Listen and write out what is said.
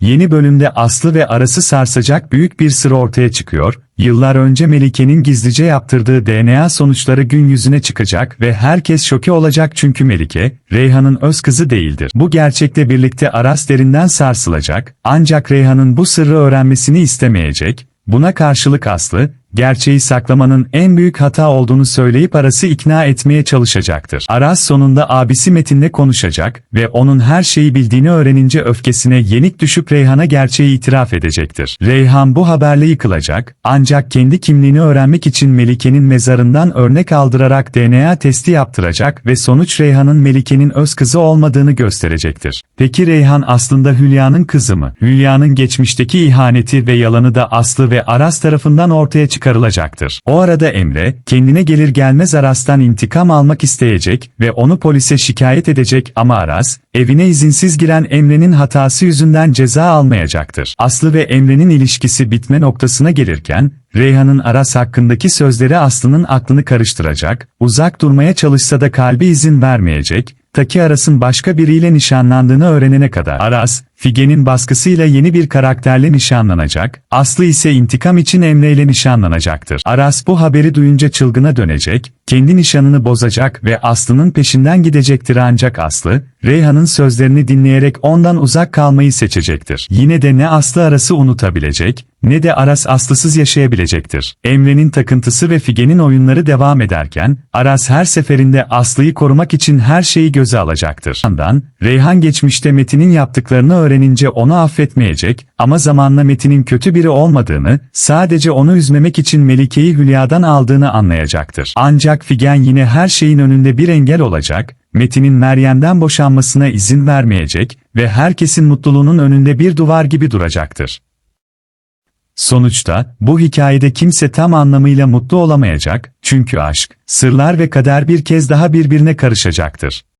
Yeni bölümde Aslı ve arası sarsacak büyük bir sır ortaya çıkıyor. Yıllar önce Melike'nin gizlice yaptırdığı DNA sonuçları gün yüzüne çıkacak ve herkes şoke olacak çünkü Melike, Reyhan'ın öz kızı değildir. Bu gerçekle birlikte Aras derinden sarsılacak, ancak Reyhan'ın bu sırrı öğrenmesini istemeyecek, Buna karşılık Aslı, gerçeği saklamanın en büyük hata olduğunu söyleyip Aras'ı ikna etmeye çalışacaktır. Aras sonunda abisi Metin'le konuşacak ve onun her şeyi bildiğini öğrenince öfkesine yenik düşüp Reyhan'a gerçeği itiraf edecektir. Reyhan bu haberle yıkılacak, ancak kendi kimliğini öğrenmek için Melike'nin mezarından örnek aldırarak DNA testi yaptıracak ve sonuç Reyhan'ın Melike'nin öz kızı olmadığını gösterecektir. Peki Reyhan aslında Hülya'nın kızı mı? Hülya'nın geçmişteki ihaneti ve yalanı da Aslı ve Aras tarafından ortaya çıkarılacaktır. O arada Emre, kendine gelir gelmez Aras'tan intikam almak isteyecek ve onu polise şikayet edecek ama Aras, evine izinsiz giren Emre'nin hatası yüzünden ceza almayacaktır. Aslı ve Emre'nin ilişkisi bitme noktasına gelirken, Reyhan'ın Aras hakkındaki sözleri Aslı'nın aklını karıştıracak, uzak durmaya çalışsa da kalbi izin vermeyecek, Taki Aras'ın başka biriyle nişanlandığını öğrenene kadar Aras, Figen'in baskısıyla yeni bir karakterle nişanlanacak, Aslı ise intikam için Emre ile nişanlanacaktır. Aras bu haberi duyunca çılgına dönecek, kendi nişanını bozacak ve Aslı'nın peşinden gidecektir ancak Aslı, Reyhan'ın sözlerini dinleyerek ondan uzak kalmayı seçecektir. Yine de ne Aslı Aras'ı unutabilecek, ne de Aras Aslı'sız yaşayabilecektir. Emre'nin takıntısı ve Figen'in oyunları devam ederken, Aras her seferinde Aslı'yı korumak için her şeyi göze alacaktır. Yandan, Reyhan geçmişte Metin'in yaptıklarını öğrenince onu affetmeyecek ama zamanla Metin'in kötü biri olmadığını, sadece onu üzmemek için Melike'yi Hülya'dan aldığını anlayacaktır. Ancak Figen yine her şeyin önünde bir engel olacak, Metin'in Meryem'den boşanmasına izin vermeyecek ve herkesin mutluluğunun önünde bir duvar gibi duracaktır. Sonuçta, bu hikayede kimse tam anlamıyla mutlu olamayacak, çünkü aşk, sırlar ve kader bir kez daha birbirine karışacaktır.